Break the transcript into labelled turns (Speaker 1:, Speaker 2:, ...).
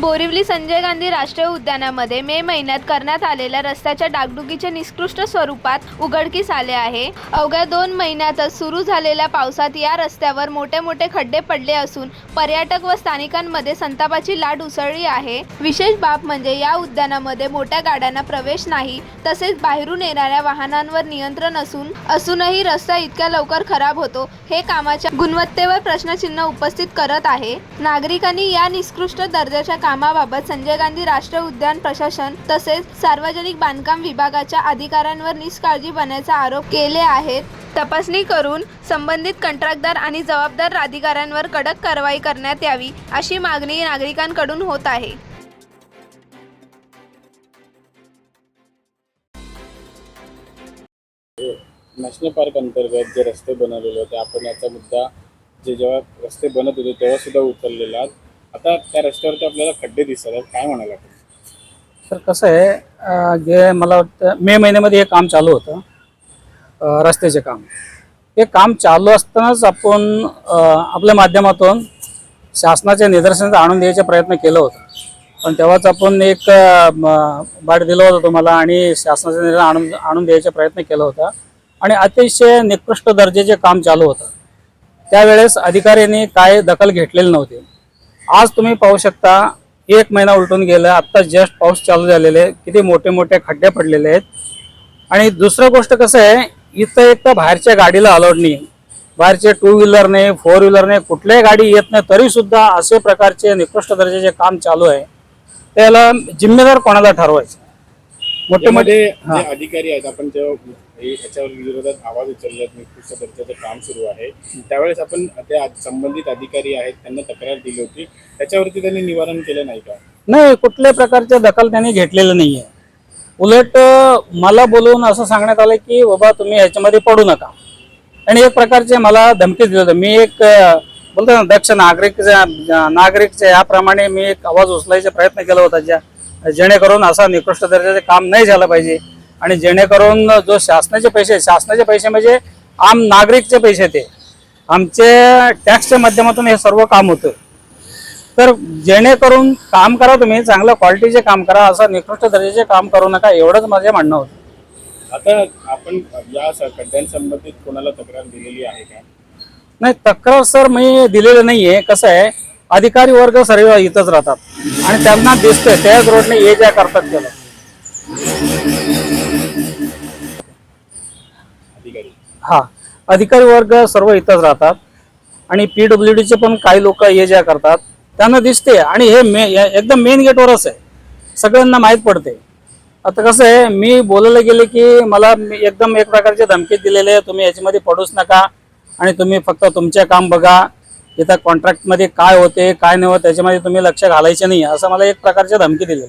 Speaker 1: बोरिवली संजय गांधी राष्ट्रीय उद्यानामध्ये मे महिन्यात करण्यात आलेल्या रस्त्याच्या डागडुगीचे निकृष्ट स्वरूपात उघडकीस आले आहे. अवघ्या दोन महिन्यातच सुरू झालेल्या पावसात या रस्त्यावर मोठे मोठे खड्डे पडले असून पर्यटक व स्थानिकांमध्ये संतापाची लाट उसळली आहे. विशेष बाब म्हणजे या उद्यानामध्ये मोठ्या गाड्यांना प्रवेश नाही तसेच बाहेरून येणाऱ्या वाहनांवर नियंत्रण असून असूनही रस्ता इतक्या लवकर खराब होतो हे कामाच्या गुणवत्तेवर प्रश्नचिन्ह उपस्थित करत आहे. नागरिकांनी या निकृष्ट दर्जाच्या कामाबाबत संजय गांधी राष्ट्रीय उद्यान प्रशासन तसेच सार्वजनिक बांधकाम विभागाच्या अधिकाऱ्यांवर बनण्याचा आरोप केले आहेत. तपासणी करून संबंधित कंत्राटदार आणि जबाबदार अधिकाऱ्यांवर कडक कारवाई करण्यात यावी अशी मागणी नागरिकांकडून होत आहे.
Speaker 2: नॅशनल पार्क अंतर्गत जे रस्ते बनवलेले होते आपण याचा मुद्दा जे जेव्हा रस्ते बनत होते तेव्हा सुद्धा उचललेला. आता त्या रस्त्यावरती आपल्याला खड्डे दिसत आहेत. काय म्हणाला सर
Speaker 3: तर कसं आहे जे मला वाटतं मे महिन्यामध्ये हे काम चालू होतं रस्त्याचे काम. हे काम चालू असतानाच आपण आपल्या माध्यमातून शासनाच्या निदर्शनात आणून द्यायचा प्रयत्न केला होता. पण तेव्हाच आपण एक बाट दिलं होतं तुम्हाला आणि शासनाच्या निर्णय आणून आणून द्यायचा प्रयत्न केला होता. आणि अतिशय निकृष्ट दर्जाचे काम चालू होतं. त्यावेळेस अधिकाऱ्यांनी काय दखल घेतलेली नव्हती. आज तुम्ही पाहू शकता एक महिना उलटून गेला आत्ता जस्ट पाऊस चालू झालेले आहे. किती मोठे मोठे खड्डे पडलेले आहेत. आणि दुसरं गोष्ट कसं आहे इथं एक तर बाहेरच्या गाडीला अलाउड नाही बाहेरचे टू व्हीलर नाही फोर व्हीलर नाही कुठल्याही गाडी येत नाही तरी सुद्धा असे प्रकारचे निकृष्ट दर्जाचे काम चालू आहे त्याला जिम्मेदार कोणाला ठरवायचं? मोठे मोठे
Speaker 2: अधिकारी आहेत आपण जेव्हा हे याच्यावर विरोधात आवाज उचलले निकृष्ट दर्जाचं काम सुरू आहे. त्यावेळेस आपण त्या संबंधित अधिकारी आहेत त्यांना तक्रार दिली होती. त्याच्यावरती त्यांनी निवारण केलं नाही का?
Speaker 3: नाही कुठल्या प्रकारच्या दखल त्यांनी घेतलेलं नाहीये. उलट मला बोलवून असं सांगण्यात आलं की बाबा तुम्ही ह्याच्यामध्ये पडू नका. आणि एक प्रकारचे मला धमकी दिली होती. मी एक बोलतो ना दक्ष नागरिक नागरिकच्या याप्रमाणे मी एक आवाज उचलायचा प्रयत्न केला होता ज्या जेणेकरून असा निकृष्ट दर्जाचे काम नाही झालं पाहिजे. आणि जेणेकरून जो शासनाचे पैसे शासनाचे पैसे म्हणजे आम नागरिकचे पैसे ते. आमचे टॅक्सच्या माध्यमातून हे सर्व काम होतं. तर जेणेकरून काम करा तुम्ही चांगल्या क्वालिटीचे काम करा असं निकृष्ट दर्जाचे काम करू नका एवढंच माझे म्हणणं होतं.
Speaker 2: आता आपण या खड्ड्यांसंबंधित कोणाला तक्रार दिलेली आहे का?
Speaker 3: नाही तक्रार सर मी दिलेलं नाहीये. कसं आहे अधिकारी वर्ग सर्व इथंच राहतात. आणि त्यांना दिसतंय त्याच रोडने ये ज्या करतात त्याला. हा अधिकारी वर्ग सर्व इथंच राहतात. आणि पीडब्ल्यू डीचे पण काही लोक ये ज्या करतात त्यांना दिसते. आणि हे मे एकदम मेन गेटवरच आहे. सगळ्यांना माहीत पडते. आता कसं आहे मी बोलायला गेले की मला मी एकदम एक प्रकारचे धमकी दिलेले आहे तुम्ही याच्यामध्ये पडूच नका. आणि तुम्ही फक्त तुमचे काम बघा. इथं कॉन्ट्रॅक्टमध्ये काय होते काय नाही होत त्याच्यामध्ये तुम्ही लक्ष घालायचे नाही. असं मला एक प्रकारची धमकी दिलेली